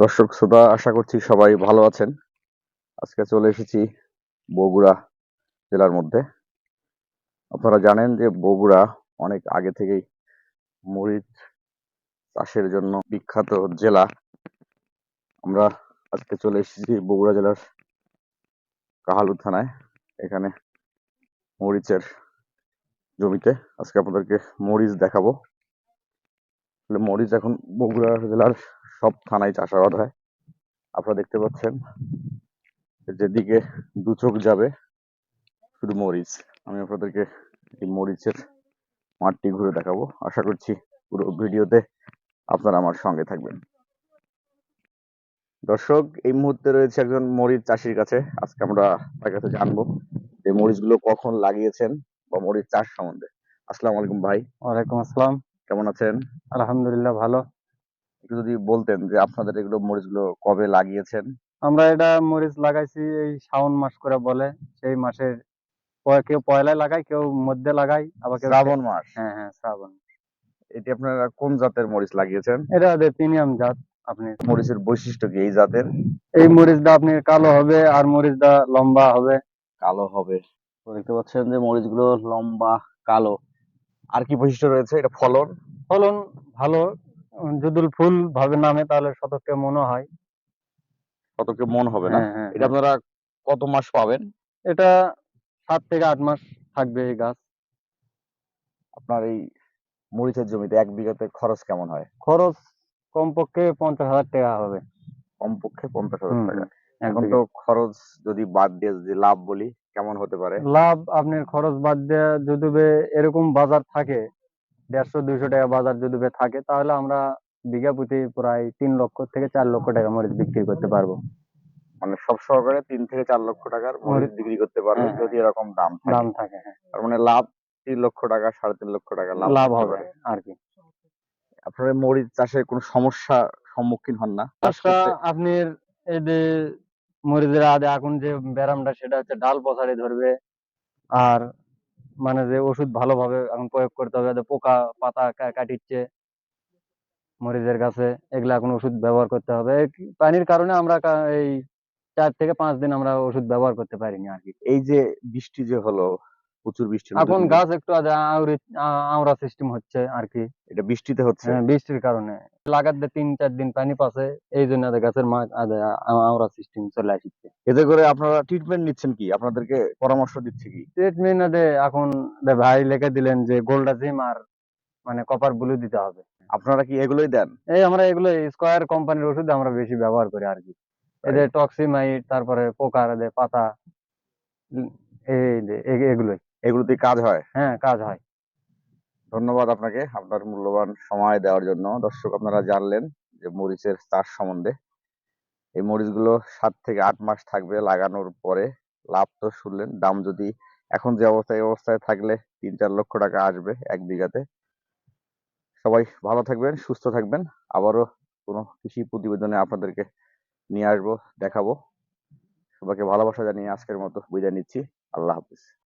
দর্শক শ্রোতা, আশা করছি সবাই ভালো আছেন। আজকে চলে এসেছি বগুড়া জেলার মধ্যে। আপনারা জানেন যে বগুড়া অনেক আগে থেকেই মরিচ চাষের জন্য বিখ্যাত জেলা। আমরা আজকে চলে এসেছি বগুড়া জেলার কাহালু থানায়। এখানে মরিচের জমিতে আজকে আপনাদেরকে মরিচ দেখাবো। মরিচ এখন বগুড়া জেলার সব থানায় চাষাবাদ হয়। আপনারা দেখতে পাচ্ছেন যেদিকে দু চোখ যাবে শুধু মরিচ। আমি আপনাদেরকে এই মরিচের মাঠটি ঘুরে দেখাবো। আশা করছি পুরো ভিডিওতে আপনারা আমার সঙ্গে থাকবেন। দর্শক এই মুহূর্তে রয়েছে একজন মরিচ চাষির কাছে। আজকে আমরা তার কাছে জানব যে মরিচগুলো কখন লাগিয়েছেন বা মরিচ চাষ সম্বন্ধে। আসসালামু আলাইকুম ভাই। ওয়ালাইকুম আসসালাম। কেমন আছেন? আলহামদুলিল্লাহ ভালো। একটু যদি বলতেন যে আপনাদের এগুলো মরিচগুলো কবে লাগিয়েছেন? আমরা এটা মরিচ লাগাইছি এই শ্রাবণ মাস করে বলে। সেই মাসের কেউ পয়লায় লাগায় কেউ মধ্যে লাগায় আবার কেউ শ্রাবণ মাস? হ্যাঁ হ্যাঁ শ্রাবণ এটি আপনারা কোন জাতের মরিচ লাগিয়েছেন? এটা প্রিমিয়াম জাত আপনি মরিচের বৈশিষ্ট্য কি এই জাতের? এই মরিচটা আপনি কালো হবে আর মরিচটা লম্বা হবে। কালো হবে। দেখতে পাচ্ছেন যে মরিচগুলো লম্বা কালো। আর কি বৈশিষ্ট্য রয়েছে? এটা ফলন? ফলন ভালো উম, যদি ফুল ভাবে নামে তাহলে শতকে মনে হয়। কতকে মন হবে না? হ্যাঁ হ্যাঁ এটা আপনারা কত মাস পাবেন? এটা সাত থেকে আট মাস থাকবে এই গাছ। আপনার এই মরিচের জমিতে এক বিঘাতে খরচ কেমন হয়? খরচ কমপক্ষে পঞ্চাশ হাজার টাকা হবে। কমপক্ষে পঞ্চাশ হাজার টাকা। এখন তো খরচ যদি বাদ দিয়ে যদি লাভ বলি কেমন হতে পারে? লাভ আপনার খরচ বাদ দিয়ে যদি এরকম বাজার থাকে দেড়শো দুইশো টাকা বাজার যদি থাকে তাহলে আমরা বিঘা প্রতি প্রায় তিন লক্ষ থেকে চার লক্ষ টাকা মরিচ বিক্রি করতে পারব। মানে সব সহকারে তিন থেকে চার লক্ষ টাকার মরিচ বিক্রি করতে পারবেন হ্যাঁ, যদি এরকম দাম দাম থাকে হ্যাঁ। তার মানে লাভ তিন লক্ষ টাকা সাড়ে তিন লক্ষ টাকা লাভ লাভ হবে আর কি। আপনারা মরিচ চাষে কোনো সমস্যা সম্মুখীন হন না? আপনার এই যে মরিচের আদে এখন যে ব্যারামটা সেটা হচ্ছে ডাল পচারে ধরবে। আর মানে যে ওষুধ ভালোভাবে এখন প্রয়োগ করতে হবে, যাতে পোকা, পাতা কাটিচ্ছে মরিচের গাছে, এগুলা এখন ওষুধ ব্যবহার করতে হবে। পানির কারণে আমরা এই চার থেকে পাঁচ দিন আমরা ওষুধ ব্যবহার করতে পারিনি আর কি। এই যে বৃষ্টি যে হলো প্রচুর বৃষ্টি এখন গাছ একটু আওড়া সিস্টেম হচ্ছে আর কি এটা বৃষ্টিতে হচ্ছে। হ্যাঁ, বৃষ্টির কারণে। লাগাতে তিন চার দিন পানি পাশে এই জন্য গাছের মা আওড়া সিস্টেম চলে আসছে। এতে করে আপনারা ট্রিটমেন্ট নিচ্ছেন কি? আপনাদেরকে পরামর্শ দিচ্ছে কি? ট্রিটমেন্ট এখন ভাই লিখে দিলেন যে গোল্ডাজিম আর মানে কপার ব্লু দিতে হবে। আপনারা কি এগুলোই দেন? এই আমরা এগুলো স্কয়ার কোম্পানির ওষুধ আমরা বেশি ব্যবহার করি আর কি এদের টক্সিমাইট তারপরে পোকার পাতা এই এগুলোই। এগুলোতে কাজ হয়। হ্যাঁ কাজ হয়। ধন্যবাদ আপনাকে আপনার মূল্যবান সময় দেওয়ার জন্য। দর্শক আপনারা জানলেন যে মরিচের চাষ সম্বন্ধে। এই মরিচগুলো সাত থেকে আট মাস থাকবে লাগানোর পরে। লাভ তো শুনলেন দাম যদি এখন যে অবস্থায় অবস্থায় থাকলে তিন চার লক্ষ টাকা আসবে এক বিঘাতে। সবাই ভালো থাকবেন সুস্থ থাকবেন। আবারও কোনো কৃষি প্রতিবেদনে আপনাদেরকে নিয়ে আসব দেখাবো। সবাইকে ভালোবাসা জানিয়ে আজকের মতো বিদায় নিচ্ছি। আল্লাহ হাফিজ।